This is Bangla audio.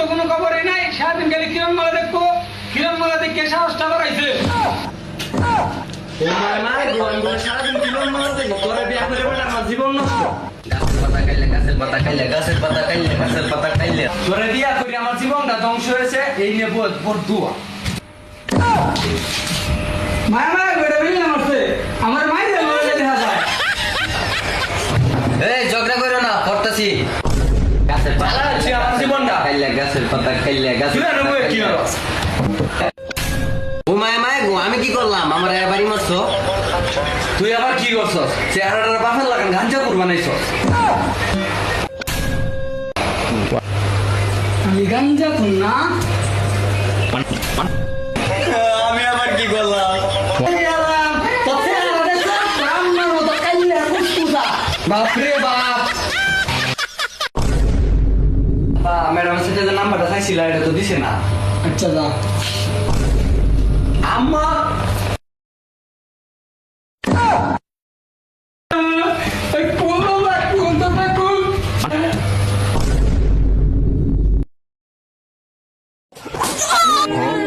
তো কোনো খবরই নাই। সারাদিন গেলে কিরণ মালা দেখব। কিরণ মালা দেখে সাহসটা বাড়াইছে আমার জীবন নষ্ট পাতা খাইলে গাছের পাতা খাইলে গাছের পাতা খাইলে গাছের পাতা খাইলে তোরে বিয়া করে আমার জীবনটা ধ্বংস হয়েছে এই নিয়ে বল বল দুয়া। মায়া মায়া করে বেরিয়ে মারছে আমার মায়ের এই ঝগড়া করো না পড়তাছি। গাছের পাতা। খাইলে গাছের পাতা খাইলে খাইলে। ও মায় গো আমি কি করলাম? আমার এর বাড়ি মারছো। তুই আবার কি করছস? চেহারাটার বাফের লাগান গাঞ্জা কুরবানাইছস আমি গাঞ্জা খুন না? আমি আবার কি করলাম? বাপরে বাপ। ম্যাডাম সাথে যে নাম্বারটা চাইছিল এটা তো দিছে না। আচ্ছা দা আম্মা! Oh!